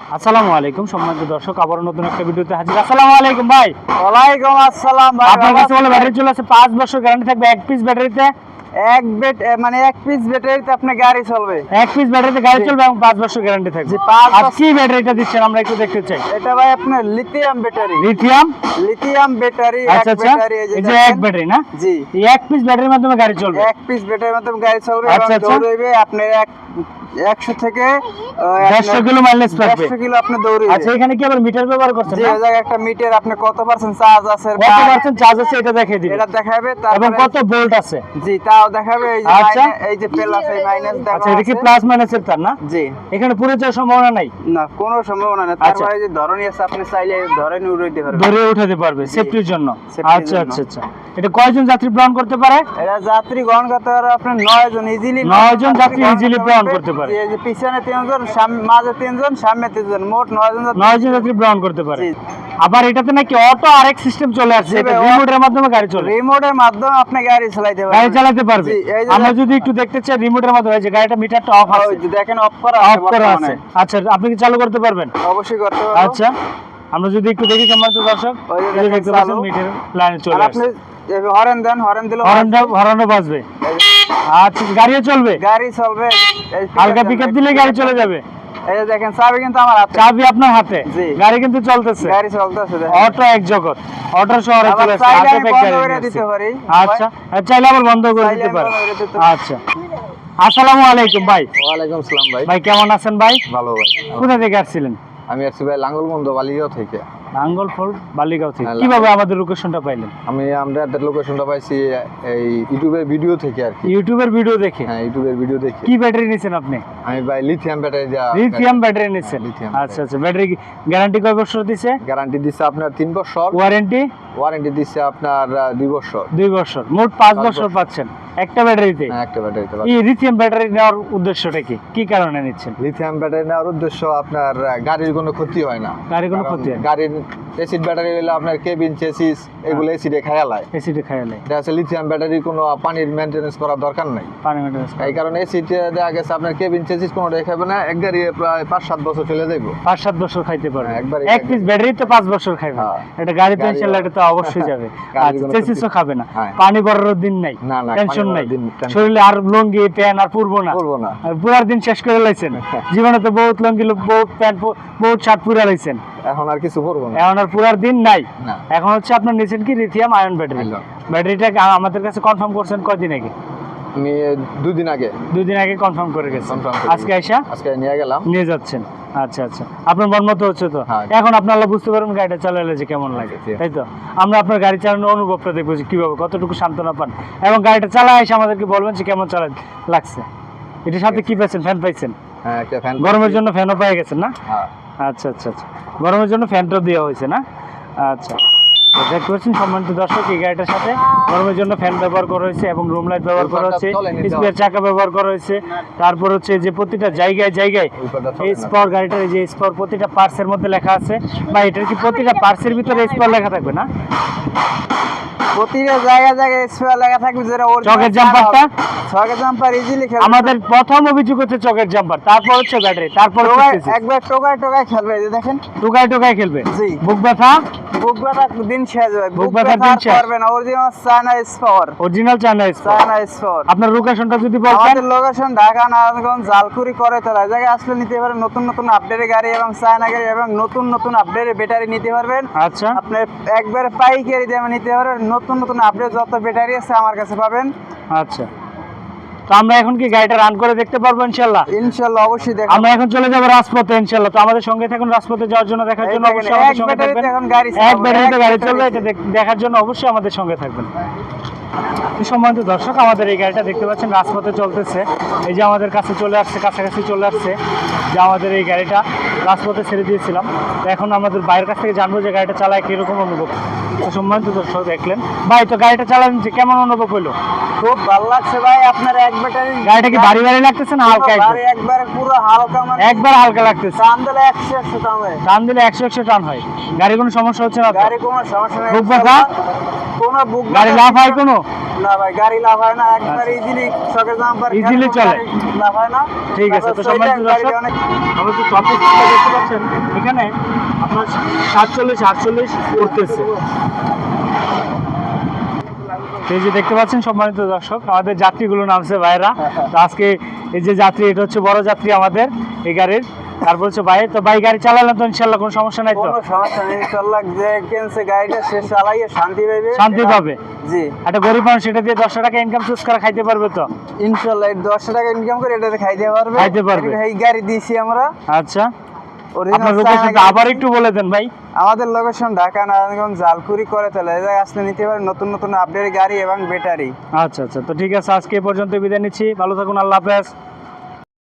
আসসালামু আলাইকুম সম্মানিত দর্শক আবার নতুন একটা ভিডিওতে হাজির। আসসালামু আলাইকুম ভাই। ওয়ালাইকুম আসসালাম ভাই আপনার কাছে বলে ব্যাটারি চলে আছে পাঁচ বছর গ্যারান্টি থাকবে এক পিস ব্যাটারিতে। এক বেট মানে এক পিস ব্যাটারিতে আপনার গাড়ি চলবে। এক পিস ব্যাটারিতে গাড়ি চলবে এবং পাঁচ বছর গ্যারান্টি থাকবে। আর কি ব্যাটারিটা দিচ্ছেন আমরা একটু দেখতে চাই। এটা ভাই আপনার lithium battery lithium lithium battery আচ্ছা আচ্ছা। এই যে। এক ব্যাটারি না? জি। এক পিস ব্যাটারির মাধ্যমে গাড়ি চলবে? এক পিস ব্যাটারির মাধ্যমে গাড়ি চলবে আচ্ছা, এবং আচ্ছা। দৌড়াইবে। আপনার এক একশো থেকে দেড়শো কিলো মাইলেজ পাবে দেড়শো কিলো আপনি দৌড়াইবে। আচ্ছা এখানে কি আবার মিটার ব্যবহার করছেন জায়গায় একটা মিটার আপনি কত পার্সেন্ট চার্জ আছে কত পার্সেন্ট চার্জ আছে এটা দেখিয়ে এটা দেখাবে এবং কত ভোল্ট আছে? জি তাও দেখাবে এই যে আচ্ছা। এই যে প্লাস এই মাইনাস আচ্ছা এটা কি প্লাস মাইনাসের তার না? জি। এখানে পুরো যাওয়ার সম্ভাবনা নাই? না কোনো সম্ভাবনা নেই। আচ্ছা। তারপরে যে ধরনী আছে আপনি চাইলে ধরনী উড়াইতে পারবেন। ধরে উঠাতে পারবে সেফটির জন্য। আচ্ছা আচ্ছা আচ্ছা। এটা কয়জন যাত্রী করতে পারে? এটা যাত্রী গ্রহণ করতে পারে আপনার জন ইজিলি জন যাত্রী গ্রহণ করতে পারে। এই যে পিছনে মাঝে তিনজন সামনে তিনজন মোট নয় জন যাত্রী। জন করতে পারে। আবার এটাতে নাকি অটো আরেক সিস্টেম চলে আসছে। এটা রিমোটের মাধ্যমে গাড়ি চলে। রিমোটের মাধ্যমে আপনি গাড়ি চালাইতে গাড়ি পারবেন। চালাতে পারবে। আমরা যদি একটু দেখতে চাই রিমোটের মাধ্যমে যে গাড়িটা মিটারটা অফ আছে। দেখেন অফ করা অফ করা আছে। আচ্ছা আপনি কি চালু করতে পারবেন? অবশ্যই করতে আচ্ছা আমরা যদি একটু দেখি সম্মানিত দর্শক। দেখতে পাচ্ছেন মিটার লাইনে চলে আসছে। হরেন দেন হরেন দিলে হরনটা হরেনও বাজবে। আচ্ছা গাড়িও চলবে? গাড়ি চলবে। হালকা পিকআপ দিলে গাড়ি চলে যাবে। এই দেখেন চাবি কিন্তু আমার হাতে। চাবি আপনার হাতে? গাড়ি কিন্তু চলতেছে। গাড়ি চলতেছে অটো এক জগৎ। অটো শহরে চলে আসছে হাতে আমি পেক গাড়ি দিতে পারি। আচ্ছা চাইলে আবার বন্ধ করে দিতে পারে। বন্ধ করে দিতে পারি। আচ্ছা। আসসালামু আলাইকুম ভাই। ওয়ালাইকুম সালাম ভাই। ভাই কেমন আছেন ভাই? ভালো ভাই। কোথা থেকে আসছিলেন? আমি আসছি ভাই লাঙ্গলবন্দ বালিগাঁও থেকে। নাঙ্গল ফোর্ট বালিগাঁও থেকে। কীভাবে আমাদের লোকেশনটা পাইলেন? আমি আমাদের লোকেশনটা পাইছি এই ইউটিউবের ভিডিও থেকে আর কি। ইউটিউবের ভিডিও দেখে? হ্যাঁ ইউটিউবের ভিডিও দেখে। কি ব্যাটারি নিছেন আপনি? আমি ভাই লিথিয়াম ব্যাটারি যা লিথিয়াম ব্যাটারি নিছেন? আচ্ছা আচ্ছা। ব্যাটারি গ্যারান্টি কয় বছর দিছে? গ্যারান্টি দিচ্ছে আপনার তিন বছর। ওয়ারেন্টি ওয়ারেন্টি দিচ্ছে আপনার আহ, দুই বছর। দুই বছর। মোট পাঁচ পাঁচ বছর বছর। পাচ্ছেন। একটা ব্যাটারিতে? হ্যাঁ একটা ব্যাটারিতে এই লিথিয়াম ব্যাটারি নেওয়ার উদ্দেশ্যটা কি? কি কারণে নিচ্ছেন? লিথিয়াম ব্যাটারি নেওয়ার উদ্দেশ্য আপনার গাড়ির কোনো ক্ষতি হয় না। গাড়ির কোনো ক্ষতি হয় না। গাড়ির এসিড ব্যাটারি হলে আপনার কেবিন চেসিস এগুলো এসিডে খেয়ালায় এসিডে আছে লিথিয়াম ব্যাটারির কোনো পানির করার দরকার নাই। পানি মেটার এই কারণে এসিডে দেখা গেছে আপনার কেবিন চেসিস কোনো দেখাবে না এক গাড়ি প্রায় পাঁচ সাত বছর চলে যাইব। পাঁচ সাত বছর খাইতে পারবে। হ্যাঁ, একবারই এক পিস ব্যাটারি তো পাঁচ বছর খাইবে। হ্যাঁ। এটা গাড়ি ইনশাল্লাহ এটা তো অবশ্যই যাবে। গাড়ির আচ্ছা কোনো চেসিসও খাবে না। হ্যাঁ। পানি ভরার দিন নাই। না, না, টেনশন পানি নাই। শরীরে আর লুঙ্গি প্যান্ট আর পরবো না। পরবো না। পুরার দিন শেষ করে লাইছেন। জীবনে তো বহুত লুঙ্গি বহুত প্যান্ট বহুত শার্ট পুরা লাইছেন। এখন আর কিছু পরবো না। এখন আর পুরার দিন নাই। এখন হচ্ছে আপনার নিয়েছেন কি লিথিয়াম আয়ন ব্যাটারি। ব্যাটারিটা আমাদের কাছে কনফার্ম করছেন কদিন আগে? আমি দুদিন আগে দুই দিন আগে কনফার্ম করে গেছেন। Confirm আজকে আইসা? আজকে নিয়ে গেলাম। নিয়ে যাচ্ছেন। আচ্ছা আচ্ছা। আপনার মন মতো হচ্ছে তো? হ্যাঁ। এখন আপনারা বুঝতে পারবেন গাড়িটা চালালে যে কেমন লাগে। জি। তাই তো? আমরা আপনার গাড়ি চালানোর অনুভবটা দেখব যে কীভাবে কতটুকু সান্ত্বনা পান। এবং গাড়িটা চালায় এসে আমাদেরকে বলবেন যে কেমন চালা লাগছে। এটার সাথে কি পাইছেন? ফ্যান পাইছেন? হ্যাঁ ফ্যান গরমের জন্য ফ্যানও পেয়ে গেছেন না? হ্যাঁ। আচ্ছা আচ্ছা আচ্ছা। গরমের জন্য ফ্যানটাও দেওয়া হয়েছে না? আচ্ছা। দেখতে পাচ্ছেন সম্মানিত দর্শক এই গাড়িটার সাথে গরমের জন্য ফ্যান ব্যবহার করা হয়েছে এবং রুম লাইট ব্যবহার করা হয়েছে। স্পেয়ার চাকা ব্যবহার করা হয়েছে। তারপর হচ্ছে যে প্রতিটা জায়গায় জায়গায় এই স্পর গাড়িটার যে স্পর প্রতিটা পার্টসের মধ্যে লেখা আছে। বা এটার কি প্রতিটা পার্টসের ভিতরে স্পর লেখা থাকবে না? প্রতিটা জায়গায় জায়গায় স্পেয়ার লাগা থাকবে যেটা চকের জাম্পারটা? চকের জাম্পার ইজিলি খেলবে আমাদের প্রথম অভিযোগ হচ্ছে চকের জাম্পার তারপর হচ্ছে ব্যাটারি তারপর একবার টোকায় টোকায় খেলবে এই যে দেখেন। টুকায় টুকায় খেলবে। জি। বুক ব্যথা? বুক ব্যথা দিন শেষ হবে বুক বুক ব্যথা দিন শেষ। করবে না। অরিজিনাল চায়না অরিজিনাল চায়না স্পর চায়না স্পাওয়ার আপনার লোকেশনটা যদি বলতেন। আমাদের লোকেশন ঢাকা নারায়ণগঞ্জ জালকুড়ি করে তোলা। জায়গায় আসলে নিতে পারেন নতুন নতুন আপডেটের গাড়ি এবং চায়না গাড়ি এবং নতুন নতুন আপডেটের ব্যাটারি নিতে পারবেন। আচ্ছা। আপনি একবারে পাইকারি দামে নিতে পারবেন। নতুন নতুন আপডেট যত ব্যাটারি আছে আমার কাছে পাবেন। আচ্ছা। তো আমরা এখন কি গাড়িটা রান করে দেখতে পারব ইনশাল্লাহ ইনশাল্লাহ অবশ্যই দেখেন আমরা এখন চলে যাব রাজপথে ইনশাল্লাহ তো আমাদের সঙ্গে থাকুন রাজপথে যাওয়ার জন্য দেখার জন্য অবশ্যই আমাদের এক সঙ্গে ব্যাটারিতে থাকবেন। গাড়ি এক ব্যাটারিতে গাড়ি চলবে এটা দেখার জন্য অবশ্যই আমাদের সঙ্গে থাকবেন। সম্মানিত দর্শক আমাদের এই গাড়িটা দেখতে পাচ্ছেন রাজপথে চলতেছে। এই যে আমাদের কাছে চলে আসছে কাছাকাছি চলে আসছে যে আমাদের এই গাড়িটা। রাজপথে ছেড়ে দিয়েছিলাম। তো এখন আমাদের বাইরের কাছ থেকে জানব যে গাড়িটা চালায় কীরকম অনুভব। তো সম্মানিত দর্শক দেখলেন। ভাই তো গাড়িটা চালান যে কেমন অনুভব হলো? খুব ভালো লাগছে ভাই আপনার এক ব্যাটারি গাড়িটা কি ভারী ভারী লাগতেছে না হালকা একবারে পুরো হালকা মানে একবার হালকা লাগতেছে। টান দিলে একশো একশো টান হয়। টান দিলে একশো একশো টান হয়। গাড়ি কোনো সমস্যা হচ্ছে না গাড়ি কোনো সমস্যা নেই বুক ব্যথা? কোনো বুক গাড়ি লাভ হয় কোনো? না ভাই গাড়ি লাভ হয় না একবার ইজিলি শখের জাম্পার Easily চলে। লাভ হয় না। ঠিক আছে তো সম্মানিত দর্শক আমরা তো চব্বিশ দেখতে পাচ্ছেন এখানে আপনার সাতচল্লিশ আটচল্লিশ করতেছে এই যে দেখতে পাচ্ছেন সম্মানিত দর্শক আমাদের যাত্রীগুলো নামছে ভাইরা তো আজকে এই যে যাত্রী এটা হচ্ছে বড় যাত্রী আমাদের এই গাড়ির। তারপর হচ্ছে ভাই তো ভাই গাড়ি চালালেন তো ইনশাল্লাহ কোনো সমস্যা নাই তো? কোনো সমস্যা নেই ইনশাল্লাহ যে কিনছে গাড়িটা সে চালাইয়ে শান্তি পাবে শান্তি পাবে। জি। একটা গরিব মানুষ এটা দিয়ে দশশো টাকা ইনকাম চুজ করে খাইতে পারবে তো? ইনশাল্লাহ এই দশশো টাকা ইনকাম করে এটাতে খাইতে পারবে। খাইতে পারবে। এই গাড়ি দিয়েছি আমরা। আচ্ছা। আপনার লোকেশনটা আবার একটু বলে দেন ভাই। আমাদের লোকেশন ঢাকা নারায়ণগঞ্জ জালকুড়ি করে তাহলে এই জায়গায় আসলে নিতে পারে নতুন নতুন আপডেট গাড়ি এবং ব্যাটারি আচ্ছা আচ্ছা তো ঠিক আছে আজকে এই পর্যন্ত বিদায় নিচ্ছি। ভালো থাকুন আল্লাহ হাফেজ।